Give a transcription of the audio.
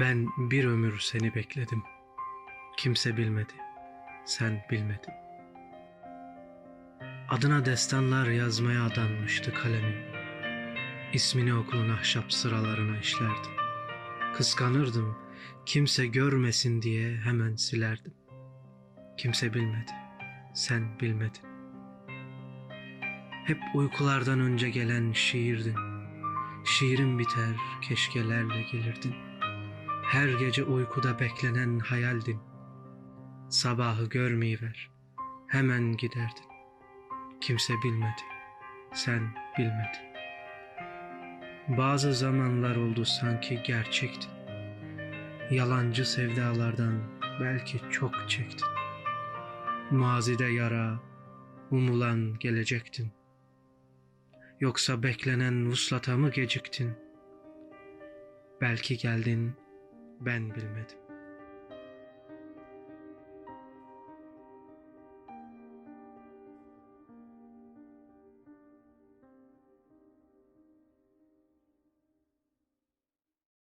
Ben bir ömür seni bekledim. Kimse bilmedi, sen bilmedin. Adına destanlar yazmaya adanmıştı kalemim. İsmini okulun ahşap sıralarına işlerdim. Kıskanırdım, kimse görmesin diye hemen silerdim. Kimse bilmedi, sen bilmedin. Hep uykulardan önce gelen şiirdin. Şiirin biter, keşkelerle gelirdin. Her gece uykuda beklenen hayaldin. Sabahı görmeyiver, hemen giderdin. Kimse bilmedi, sen bilmedin. Bazı zamanlar oldu sanki gerçektin. Yalancı sevdalardan belki çok çektin. Mazide yara, umulan gelecektin. Yoksa beklenen vuslata mı geciktin? Belki geldin, ben bilmedim.